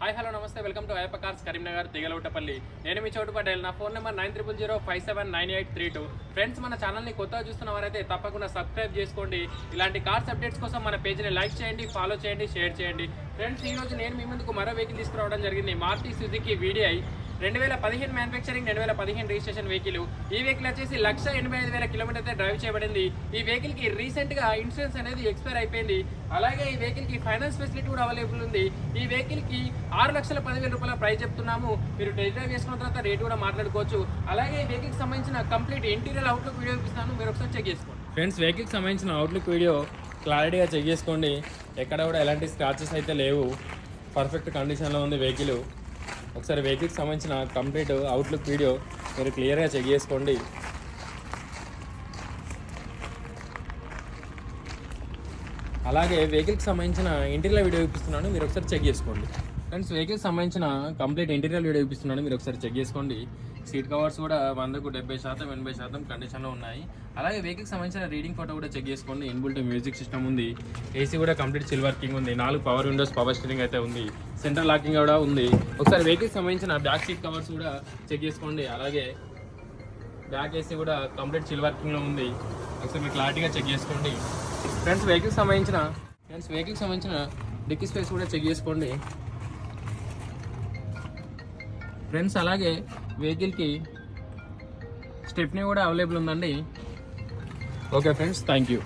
Hi hello నమస్తే. Welcome to Ayyappa cars Karimnagar Digalautapalli నేను మీ చోటు పటేల్. నా phone number nine triple zero five seven nine eight three two. Friends మన ఛానల్ని కొత్తగా చూస్తున్న వారైతే తప్పకుండా సబ్స్క్రైబ్ చేసుకోండి. ఇలాంటి కార్స్ అప్డేట్స్ కోసం మన పేజ్ని లైక్ చేయండి ఫాలో చేయండి షేర్ చేయండి. ఫ్రెండ్స్ ఈ రోజు నేను మీ ముందుకు మరో వెహికల్ తీసుకురావడం జరిగింది. Maruti Suzuki VDI. రెండు వేల పదిహేను మ్యానుఫ్యాక్చరింగ్ రెండు వేల పదిహేను రిజిస్ట్రేషన్ వెహికల్ ఈ వెహికల్ వచ్చేసి లక్ష ఎనభై ఐదు వేల కిలోమీటర్ అయితే డ్రైవ్ చేయబడింది. ఈ వెహికల్కి రీసెంట్గా ఇన్సూరెన్స్ అనేది ఎక్స్పైర్ అయిపోయింది. అలాగే ఈ వెహికల్కి ఫైనాన్స్ ఫెసిలిటీ కూడా అవైలబుల్ ఉంది. ఈ వెహికల్కి ఆరు లక్షల పదివేల రూపాయల ప్రైస్ చెప్తున్నాము. మీరు టెస్ట్ డ్రైవ్ చేసుకున్న తర్వాత రేట్ కూడా మాట్లాడుకోవచ్చు. అలాగే ఈ వెహికల్కి సంబంధించిన కంప్లీట్ ఇంటీరియర్ అవుట్లుక్ వీడియో ఇస్తాను మీరు ఒకసారి చెక్ చేసుకోండి. ఫ్రెండ్స్ వెహికల్ సంబంధించిన అవుట్లుక్ వీడియో క్లారిటీగా చెక్ చేసుకోండి. ఎక్కడ కూడా ఎలాంటి స్క్రాచెస్ అయితే లేవు. పర్ఫెక్ట్ కండిషన్లో ఉంది వెహికల్ ఒకసారి వెహికల్కి సంబంధించిన కంప్లీట్ అవుట్లుక్ వీడియో మీరు క్లియర్గా చెక్ చేసుకోండి. అలాగే వెహికల్కి సంబంధించిన ఇంటీరియర్ వీడియో చూపిస్తున్నాను మీరు ఒకసారి చెక్ చేసుకోండి. ఫ్రెండ్స్ వెహికల్ సంబంధించిన కంప్లీట్ ఇంటీరియర్ వీడియో చూపిస్తున్నాను. మీరు ఒకసారి చెక్ చేసుకోండి. సీట్ కవర్స్ కూడా వందకు డెబ్బై శాతం ఎనభై శాతం కండిషన్లో ఉన్నాయి. అలాగే వెహికల్కి సంబంధించిన రీడింగ్ ఫోటో కూడా చెక్ చేసుకోండి. ఇన్బుల్ట్ మ్యూజిక్ సిస్టమ్ ఉంది. ఏసీ కూడా కంప్లీట్ సిల్ వర్కింగ్ ఉంది. నాలుగు పవర్ విండోస్ పవర్ స్టీరింగ్ అయితే ఉంది. సెంటర్ లాకింగ్ కూడా ఉంది. ఒకసారి వెహికల్కి సంబంధించిన బ్యాక్ సీట్ కవర్స్ కూడా చెక్ చేసుకోండి. అలాగే బ్యాక్ ఏసీ కూడా కంప్లీట్ చిల్ వర్కింగ్లో ఉంది. ఒకసారి మీరు క్లారిటీగా చెక్ చేసుకోండి. ఫ్రెండ్స్ వెహికల్కి సంబంధించిన ఫ్రెండ్స్ వెహికల్కి సంబంధించిన డిక్కీ స్పేస్ కూడా చెక్ చేసుకోండి. ఫ్రెండ్స్ అలాగే వెహికల్కి స్టెప్నీ కూడా అవైలబుల్ ఉందండి. Okay friends thank you.